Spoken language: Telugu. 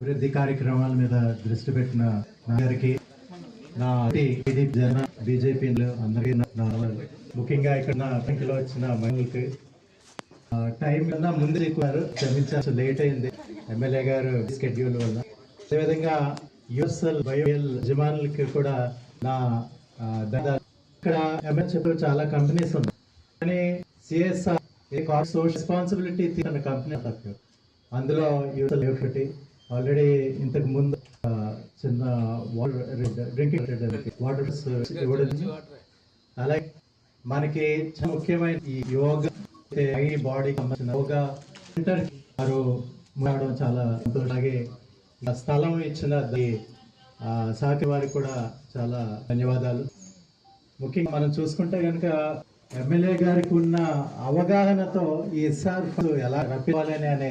అభివృద్ధి కార్యక్రమాల మీద దృష్టి పెట్టిన నా గారికి నా జన బీజేపీలు అందరికీ నా- ముఖ్యంగా ఇక్కడ నా బ్యాంకులో వచ్చిన మహిళలకి టైం కన్నా ముందు ఎక్కువారు క్షమించాల్సి లేట్ అయింది. ఎమ్మెల్యే గారు స్కెడ్యూల్ వల్ల. అదేవిధంగా యూఎస్ఎల్ బయోఎల్ యజమానులకి కూడా నా ఆ, ఇక్కడ ఎంఎస్ఎఫ్ చాలా కంపెనీస్ ఉన్నాయి. కానీ సిఎస్ఆర్ సోషల్ రెస్పాన్సిబిలిటీ తీసుకున్న కంపెనీ తక్కువ అందులో యూఎస్ఎల్ ఒకటి ఆల్రెడీ ఇంతకు ముందు చిన్న వాటర్ డ్రింకింగ్ వాటర్ ఇవ్వడం అలాగే మనకి చాలా ముఖ్యమైన ఈ యోగా బాడీకి బాడీ సంబంధించిన యోగా సెంటర్ వారు రావడం చాలా అలాగే స్థలం ఇచ్చిన ది- వారికి కూడా చాలా ధన్యవాదాలు. ముఖ్యంగా మనం చూసుకుంటే కనుక ఎమ్మెల్యే గారికి ఉన్న అవగాహనతో ఈ సార్ ఎలా రప్పించాలని అనే